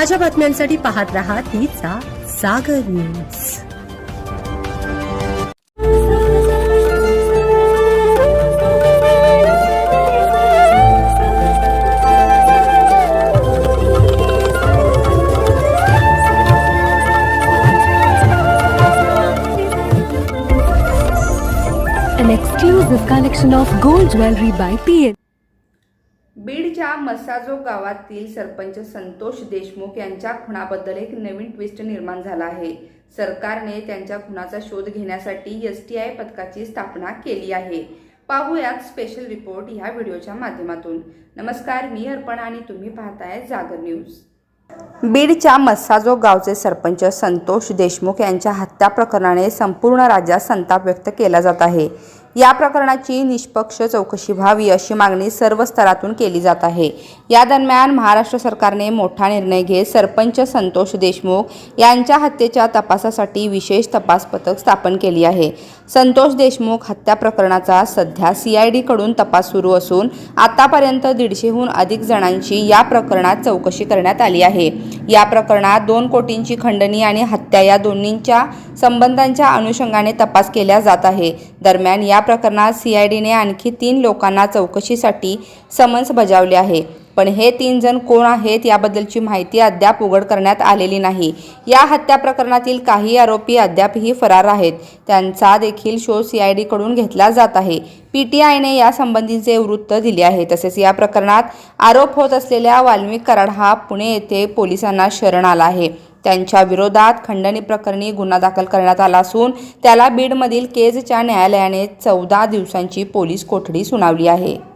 ताज्या बातम्यांसाठी पाहत रहा तिचा Sagar news An exclusive collection of gold jewelry by PN. बीडच्या मसाजो गावातील सरपंच संतोष देशमुख यांच्या खुनाबद्दल एक नवीन ट्विस्ट निर्माण झाला आहे. सरकारने त्यांच्या खुनाचा शोध घेण्यासाठी एस टी आय पथकाची स्थापना केली आहे. पाहूयात स्पेशल रिपोर्ट ह्या व्हिडिओच्या माध्यमातून. नमस्कार मी अर्पणा आणि तुम्ही पाहताय जागर न्यूज. बीडच्या मस्साजो गावचे सरपंच संतोष देशमुख यांच्या हत्या प्रकरणाने संपूर्ण राज्यात संताप व्यक्त केला जात आहे. या प्रकरणाची निष्पक्ष चौकशी व्हावी अशी मागणी सर्व स्तरातून केली जात आहे. या दरम्यान महाराष्ट्र सरकारने मोठा निर्णय घेत सरपंच संतोष देशमुख यांच्या हत्येच्या तपासासाठी विशेष तपास पथक स्थापन केली आहे. संतोष देशमुख हत्या प्रकरणाचा सध्या सीआयडीकडून तपास सुरू असून आतापर्यंत दीडशेहून अधिक जणांची या प्रकरणात चौकशी करण्यात आली आहे. या प्रकरणात दोन कोटींची खंडणी आणि हत्या या दोन्हींच्या संबंधांच्या अनुषंगाने तपास केला जात आहे. दरम्यान या प्रकरणात सीआयडीने आणखी तीन लोकांना चौकशीसाठी समन्स बजावले आहे. पण हे तीन जण कोण आहेत याबद्दलची माहिती अद्याप उघड करण्यात आलेली नाही. या हत्या प्रकरणातील काही आरोपी अद्यापही फरार आहेत. त्यांचा देखील शोध सीआयडीकडून घेतला जात आहे. पीटीआयने या संबंधीचे वृत्त दिले आहे. तसेच या प्रकरणात आरोप होत असलेल्या वाल्मिक कराड हा पुणे येथे पोलिसांना शरण आला आहे. त्यांच्या विरोधात खंडणी प्रकरणी गुन्हा दाखल करण्यात आला असून त्याला बीडमधील केजच्या न्यायालयाने चौदा दिवसांची पोलीस कोठडी सुनावली आहे.